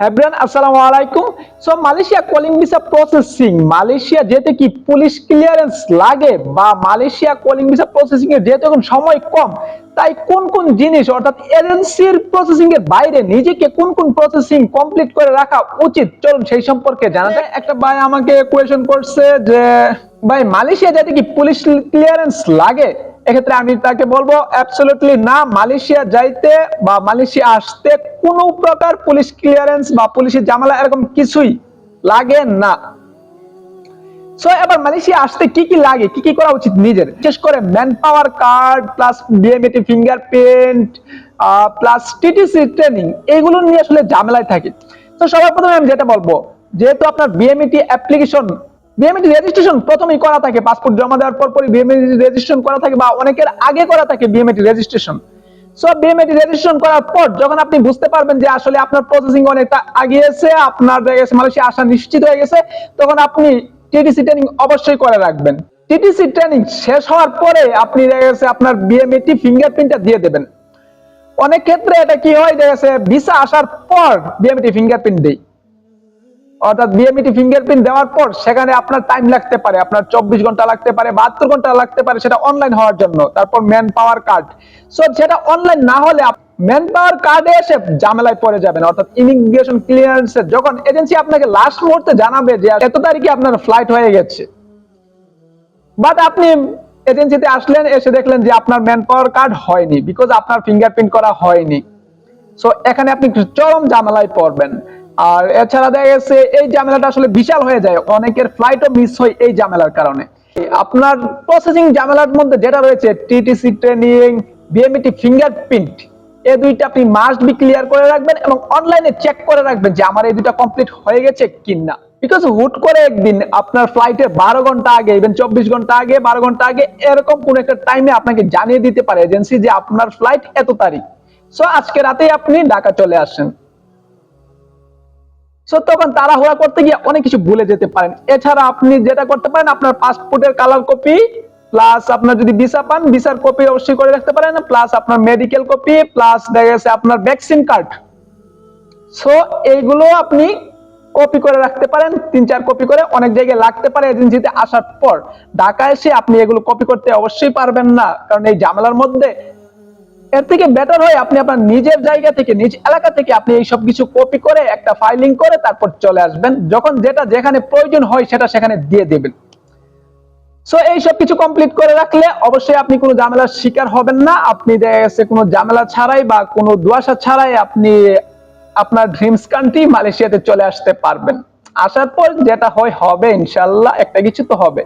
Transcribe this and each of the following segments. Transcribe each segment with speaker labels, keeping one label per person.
Speaker 1: Everyone আসসালামু আলাইকুম। So Malaysia calling visa processing Malaysia যেতে কি পুলিশ ক্লিয়ারেন্স লাগে বা মালয়েশিয়া কলিং ভিসা প্রসেসিং এর যেহেতু এখন সময় কম? তাই কোন কোন জিনিস, অর্থাৎ এজেন্সির প্রসেসিং এর বাইরে নিজেকে কোন কোন প্রসেসিং কমপ্লিট করে রাখা উচিত? চলুন সেই সম্পর্কে জানা যায় একটা ভাই আমাকে কোয়েশন করছে যে, ভাই, মালয়েশিয়া যেতে কি পুলিশ ক্লিয়ারেন্স লাগে? এক্ষেত্রে আমি তাকে বলব অ্যাবসলিউটলি না, মালয়েশিয়া যাইতে বা মালয়েশিয়া আসতে কোনো প্রকার পুলিশ ক্লিয়ারেন্স বা পুলিশের জামালা এরকম কিছুই লাগে না। সো এবার মালয়েশিয়া আসতে কি কি লাগে, কি কি করা উচিত নিজের? বিশেষ করে man power card plus BMET fingerprint plus TTC training এগুলো নিয়ে আসলে ঝামেলায় থাকে। তো সবার প্রথমে আমি যেটা বলব, যেহেতু আপনার বিএমএটি অ্যাপ্লিকেশন বিএমএটি রেজিস্ট্রেশন প্রথমেই করা থাকে পাসপোর্ট জমা দেওয়ার পর পরই বিএমএটি রেজিস্ট্রেশন করা থাকে বা অনেকের আগে করা থাকে BMET registration so BMET registration করার পর যখন আপনি বুঝতে পারবেন যে আসলে আপনার প্রসেসিং অনেকটা আগিয়েছে, আপনার দেখা গেছে মালয়েশিয়া আসা নিশ্চিত হয়ে গেছে, তখন আপনি টিটিসি ট্রেনিং অবশ্যই করে রাখবেন। টিটিসি ট্রেনিং শেষ হওয়ার পরে আপনি গেছে আপনার বিএমএটি ফিঙ্গারপ্রিন্টটা দিয়ে দেবেন। অনেক ক্ষেত্রে এটা কি হয়, দেখা গেছে ভিসা আসার পর বিএমএটি ফিঙ্গারপ্রিন্ট দেই। অর্থাৎ বিএমইটি ফিঙ্গারপ্রিন্ট দেওয়ার পর সেখানে আপনার টাইম লাগতে পারে, আপনার চব্বিশ ঘণ্টা লাগতে পারে, বাহাত্তর ঘণ্টা লাগতে পারে, সেটা অনলাইন হওয়ার জন্য। তারপর ম্যান পাওয়ার কার্ড সো সেটা অনলাইন না হলে ম্যান পাওয়ার কার্ডে এসে ঝামেলায় পড়ে যাবেন। অর্থাৎ ইমিগ্রেশন ক্লিয়ারেন্স যখন এজেন্সি আপনাকে লাস্ট মুহূর্তে জানাবে যে, এত তারিখে আপনার ফ্লাইট হয়ে গেছে। বাট আপনি এজেন্সিতে আসলেন, এসে দেখলেন যে আপনার ম্যান পাওয়ার কার্ড হয়নি বিকজ আপনার ফিঙ্গারপ্রিন্ট করা হয়নি। সো এখানে আপনি চরম ঝামেলায় পড়বেন। আর এছাড়া দেখা গেছে, এই ঝামেলাটা আসলে বিশাল হয়ে যায়। অনেকের ফ্লাইটও মিস হয় এই ঝামেলার কারণে। আপনার প্রসেসিং ঝামেলার মধ্যে যেটা রয়েছে টিটিসি ট্রেনিং বিএমইটি ফিঙ্গারপ্রিন্ট এই দুইটা আপনি মাস্ট বি ক্লিয়ার করে রাখবেন এবং অনলাইনে চেক করে রাখবেন যে আমার এই দুইটা কমপ্লিট হয়ে গেছে কিনা। বিকজ হুট করে একদিন আপনার ফ্লাইটে বারো ঘণ্টা আগে ইভেন চব্বিশ ঘণ্টা আগে, বারো ঘণ্টা আগে, এরকম কোন একটা টাইমে আপনাকে জানিয়ে দিতে পারে এজেন্সি যে আপনার ফ্লাইট এত তারিখ। সো আজকে রাতেই আপনি ঢাকা চলে আসেন। সো তখন তাড়াহুড়া করতে গিয়ে অনেক কিছু ভুলে যেতে পারেন। এছাড়া আপনি যেটা করতে পারেন, আপনার পাসপোর্টের কালার কপি প্লাস আপনার যদি ভিসা পান ভিসার কপি অবশ্যই করে রাখতে পারেন প্লাস আপনার মেডিকেল কপি প্লাস দেখা গেছে আপনার ভ্যাকসিন কার্ড সো এইগুলো আপনি কপি করে রাখতে পারেন, তিন চার কপি করে অনেক জায়গায় লাগতে পারে এজেন্সিতে আসার পর। ঢাকা এসে আপনি এগুলো কপি করতে অবশ্যই পারবেন না, কারণ এই ঝামেলার মধ্যে এর থেকে বেটার হয় আপনি আপনার নিজের জায়গা থেকে, নিজ এলাকা থেকে আপনি এই সব কিছু কপি করে একটা ফাইলিং করে তারপর চলে আসবেন। যখন যেটা যেখানে প্রয়োজন হয় সেটা সেখানে দিয়ে দেবেন। সো এই সব কিছু কমপ্লিট করে রাখলে অবশ্যই আপনি কোনো ঝামেলার শিকার হবেন না। আপনি দেখা গেছে কোনো ঝামেলা ছাড়াই বা কোনো দুয়াশা ছাড়াই আপনি আপনার ড্রিমস কান্ট্রি মালয়েশিয়াতে চলে আসতে পারবেন। আসার পর যেটা হয়, হবে ইনশাল্লাহ একটা কিছু তো হবে।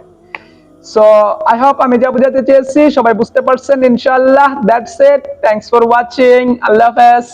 Speaker 1: সো আই হোপ আমি যা বুঝাতে চেয়েছি, সবাই বুঝতে পারছেন ইনশাল্লাহ that's it thanks for watching আল্লাহ হাফেজ